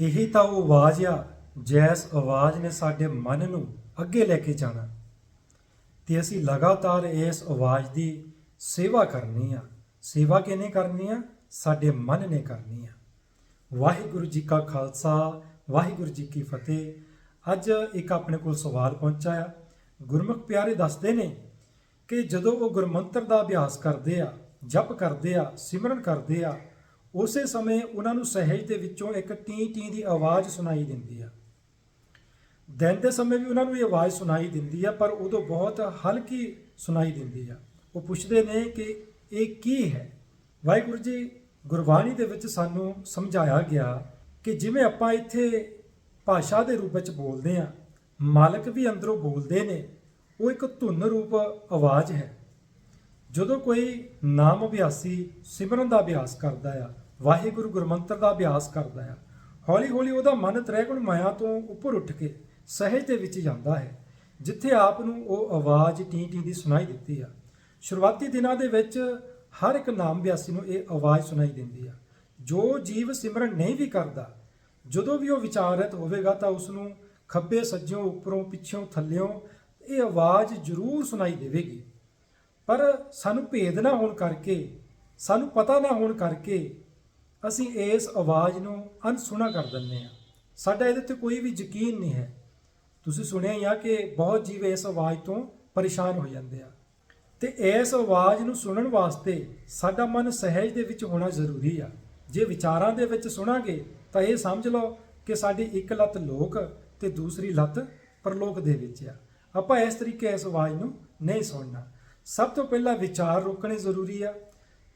ਇਹੀ ਤਾਂ ਉਹ ਆਵਾਜ਼ ਆ, ਜੈਸ ਆਵਾਜ਼ ਨੇ ਸਾਡੇ ਮਨ ਨੂੰ ਅੱਗੇ ਲੈ ਕੇ ਜਾਣਾ। ਤੇ ਅਸੀਂ ਲਗਾਤਾਰ ਇਸ ਆਵਾਜ਼ ਦੀ ਸੇਵਾ ਕਰਨੀ ਆ। ਸੇਵਾ ਕਿਹਨੇ ਕਰਨੀ ਆ? ਸਾਡੇ ਮਨ ਨੇ ਕਰਨੀ ਆ। ਵਾਹਿਗੁਰੂ ਜੀ ਕਾ ਖਾਲਸਾ, ਵਾਹਿਗੁਰੂ ਜੀ ਕੀ ਫਤਿਹ। ਅੱਜ ਇੱਕ ਆਪਣੇ ਕੋਲ ਸਵਾਲ ਪਹੁੰਚਾ ਆ। ਗੁਰਮੁਖ ਪਿਆਰੇ ਦੱਸਦੇ ਨੇ ਕਿ ਜਦੋਂ ਉਹ ਗੁਰਮੰਤਰ ਦਾ ਅਭਿਆਸ ਕਰਦੇ ਆ, ਜਪ ਕਰਦੇ ਆ, ਸਿਮਰਨ ਕਰਦੇ ਆ ਉਸੇ ਸਮੇਂ ਉਹਨਾਂ ਨੂੰ ਸਹਿਜ ਦੇ ਵਿੱਚੋਂ ਇੱਕ ਟੀ ਟੀ ਦੀ ਆਵਾਜ਼ ਸੁਣਾਈ ਦਿੰਦੀ ਆ। ਦਿਨ ਦੇ ਸਮੇਂ ਵੀ ਉਹਨਾਂ ਨੂੰ ਇਹ ਆਵਾਜ਼ ਸੁਣਾਈ ਦਿੰਦੀ ਆ, ਪਰ ਉਦੋਂ ਬਹੁਤ ਹਲਕੀ ਸੁਣਾਈ ਦਿੰਦੀ ਆ। ਉਹ ਪੁੱਛਦੇ ਨੇ ਕਿ ਇਹ ਕੀ ਹੈ? ਵਾਹਿਗੁਰੂ ਜੀ, ਗੁਰਬਾਣੀ ਦੇ ਵਿੱਚ ਸਾਨੂੰ ਸਮਝਾਇਆ ਗਿਆ ਕਿ ਜਿਵੇਂ ਆਪਾਂ ਇੱਥੇ ਭਾਸ਼ਾ ਦੇ ਰੂਪ ਵਿੱਚ ਬੋਲਦੇ ਆ, ਮਾਲਕ ਵੀ ਅੰਦਰੋਂ ਬੋਲਦੇ ਨੇ, ਉਹ ਇੱਕ ਧੁਨ ਰੂਪ ਆਵਾਜ਼ ਹੈ। ਜਦੋਂ ਕੋਈ ਨਾਮ ਅਭਿਆਸੀ ਸਿਮਰਨ ਦਾ ਅਭਿਆਸ ਕਰਦਾ ਆ, ਵਾਹਿਗੁਰੂ ਗੁਰਮੰਤਰ ਦਾ ਅਭਿਆਸ ਕਰਦਾ ਆ, ਹੌਲੀ ਹੌਲੀ ਉਹਦਾ ਮਨ ਤ੍ਰੈਗੁਣ ਮਾਇਆ ਤੋਂ ਉੱਪਰ ਉੱਠ ਕੇ ਸਹਿਜ ਦੇ ਵਿੱਚ ਜਾਂਦਾ ਹੈ, ਜਿੱਥੇ ਆਪ ਨੂੰ ਉਹ ਆਵਾਜ਼ ਟੀ ਟੀ ਦੀ ਸੁਣਾਈ ਦਿੱਤੀ ਆ। ਸ਼ੁਰੂਆਤੀ ਦਿਨਾਂ ਦੇ ਵਿੱਚ ਹਰ ਇੱਕ ਨਾਮ ਅਭਿਆਸੀ ਨੂੰ ਇਹ ਆਵਾਜ਼ ਸੁਣਾਈ ਦਿੰਦੀ ਆ। ਜੋ ਜੀਵ ਸਿਮਰਨ ਨਹੀਂ ਵੀ ਕਰਦਾ, ਜਦੋਂ ਵੀ ਉਹ ਵਿਚਾਰਤ ਹੋਵੇਗਾ ਤਾਂ ਉਸ ਨੂੰ ਖੱਬੇ ਸੱਜਿਓਂ, ਉੱਪਰੋਂ ਪਿੱਛੋਂ ਥੱਲਿਓਂ ਇਹ ਆਵਾਜ਼ ਜ਼ਰੂਰ ਸੁਣਾਈ ਦੇਵੇਗੀ। ਪਰ ਸਾਨੂੰ ਭੇਦ ਨਾ ਹੋਣ ਕਰਕੇ, ਸਾਨੂੰ ਪਤਾ ਨਾ ਹੋਣ ਕਰਕੇ ਅਸੀਂ ਇਸ ਆਵਾਜ਼ ਨੂੰ ਅਨਸੁਣਾ ਕਰ ਦਿੰਦੇ ਆ ਸਾਡਾ ਇਹਦੇ ਤੇ ਕੋਈ ਵੀ ਯਕੀਨ ਨਹੀਂ ਹੈ। ਤੁਸੀਂ ਸੁਣਿਆ ਹੀ ਆ ਕਿ ਬਹੁਤ ਜੀਵ ਇਸ ਆਵਾਜ਼ ਤੋਂ ਪਰੇਸ਼ਾਨ ਹੋ ਜਾਂਦੇ ਆ। ਤੇ ਇਸ ਆਵਾਜ਼ ਨੂੰ ਸੁਣਨ ਵਾਸਤੇ ਸਾਡਾ ਮਨ ਸਹਿਜ ਦੇ ਵਿੱਚ ਹੋਣਾ ਜ਼ਰੂਰੀ ਆ। ਜੇ ਵਿਚਾਰਾਂ ਦੇ ਵਿੱਚ ਸੁਣਾਂਗੇ, ਤਾਂ ਇਹ ਸਮਝ ਲਓ ਕਿ ਸਾਡੀ ਇੱਕ ਲੱਤ ਲੋਕ ਤੇ ਦੂਸਰੀ ਲੱਤ ਪਰਲੋਕ ਦੇ ਵਿੱਚ ਆ। ਆਪਾਂ ਇਸ ਤਰੀਕੇ ਇਸ ਆਵਾਜ਼ ਨੂੰ ਨਹੀਂ ਸੁਣਨਾ। ਸਭ ਤੋਂ ਪਹਿਲਾਂ ਵਿਚਾਰ ਰੋਕਣੇ ਜ਼ਰੂਰੀ ਆ।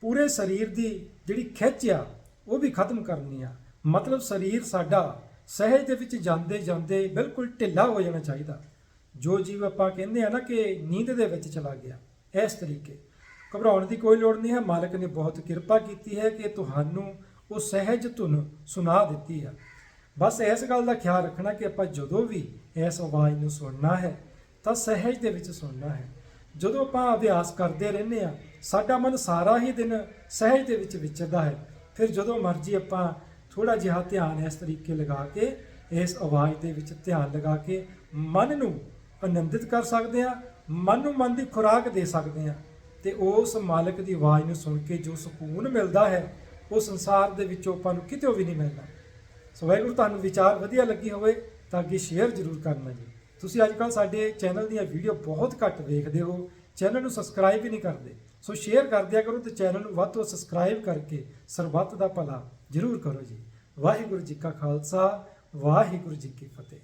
ਪੂਰੇ ਸਰੀਰ ਦੀ ਜਿਹੜੀ ਖਿੱਚ ਆ, ਉਹ ਵੀ ਖਤਮ ਕਰਨੀ ਆ। ਮਤਲਬ ਸਰੀਰ ਸਾਡਾ ਸਹਿਜ ਦੇ ਵਿੱਚ ਜਾਂਦੇ ਜਾਂਦੇ ਬਿਲਕੁਲ ਢਿੱਲਾ ਹੋ ਜਾਣਾ ਚਾਹੀਦਾ। ਜੋ ਜੀਵ ਆਪਾਂ ਕਹਿੰਦੇ ਆ ਨਾ ਕਿ ਨੀਂਦ ਦੇ ਵਿੱਚ ਚਲਾ ਗਿਆ, ਇਸ ਤਰੀਕੇ। ਘਬਰਾਉਣ ਦੀ ਕੋਈ ਲੋੜ ਨਹੀਂ ਹੈ, ਮਾਲਕ ਨੇ ਬਹੁਤ ਕਿਰਪਾ ਕੀਤੀ ਹੈ ਕਿ ਤੁਹਾਨੂੰ ਉਹ ਸਹਿਜ ਧੁਨ ਸੁਣਾ ਦਿੱਤੀ ਆ। ਬਸ ਇਸ ਗੱਲ ਦਾ ਖਿਆਲ ਰੱਖਣਾ ਕਿ ਆਪਾਂ ਜਦੋਂ ਵੀ ਇਸ ਆਵਾਜ਼ ਨੂੰ ਸੁਣਨਾ ਹੈ, ਤਾਂ ਸਹਿਜ ਦੇ ਵਿੱਚ ਸੁਣਨਾ ਹੈ। ਜਦੋਂ ਆਪਾਂ ਅਭਿਆਸ ਕਰਦੇ ਰਹਿੰਦੇ ਆ ਸਾਡਾ ਮਨ ਸਾਰਾ ਹੀ ਦਿਨ ਸਹਿਜ ਦੇ ਵਿੱਚ ਵਿਚਰਦਾ ਹੈ। ਫਿਰ ਜਦੋਂ ਮਰਜ਼ੀ ਆਪਾਂ ਥੋੜਾ ਜਿਹਾ ਧਿਆਨ ਇਸ ਤਰੀਕੇ ਲਗਾ ਕੇ, ਇਸ ਆਵਾਜ਼ ਦੇ ਵਿੱਚ ਧਿਆਨ ਲਗਾ ਕੇ ਮਨ ਨੂੰ ਆਨੰਦਿਤ ਕਰ ਸਕਦੇ ਆ ਮਨ ਨੂੰ ਮਨ ਦੀ ਖੁਰਾਕ ਦੇ ਸਕਦੇ ਆ ਤੇ ਉਸ ਮਾਲਕ ਦੀ ਆਵਾਜ਼ ਨੂੰ ਸੁਣ ਕੇ ਜੋ ਸਕੂਨ ਮਿਲਦਾ ਹੈ, ਉਹ ਸੰਸਾਰ ਦੇ ਵਿੱਚੋਂ ਆਪਾਂ ਨੂੰ ਕਿਤੇ ਵੀ ਨਹੀਂ ਮਿਲਦਾ। ਸੋ ਵੈਗੁਰੂ ਤੁਹਾਨੂੰ ਵਿਚਾਰ ਵਧੀਆ ਲੱਗੀ ਹੋਵੇ ਤਾਂ ਕਿ ਸ਼ੇਅਰ ਜ਼ਰੂਰ ਕਰਨਾ ਜੀ। ਤੁਸੀਂ ਅੱਜ ਕੱਲ ਸਾਡੇ ਚੈਨਲ ਦੀਆਂ ਵੀਡੀਓ ਬਹੁਤ ਘੱਟ ਵੇਖਦੇ ਹੋ। ਚੈਨਲ ਨੂੰ ਸਬਸਕ੍ਰਾਈਬ ਹੀ ਨਹੀਂ ਕਰਦੇ। ਸੋ ਸ਼ੇਅਰ ਕਰ ਦਿਆ ਕਰੋ ਤੇ ਚੈਨਲ ਨੂੰ ਵੱਧ ਤੋਂ ਸਬਸਕ੍ਰਾਈਬ ਕਰਕੇ ਸਰਬੱਤ ਦਾ ਭਲਾ ਜ਼ਰੂਰ ਕਰੋ ਜੀ। ਵਾਹਿਗੁਰੂ ਜੀ ਕਾ ਖਾਲਸਾ, ਵਾਹਿਗੁਰੂ ਜੀ ਕੀ ਫਤਿਹ।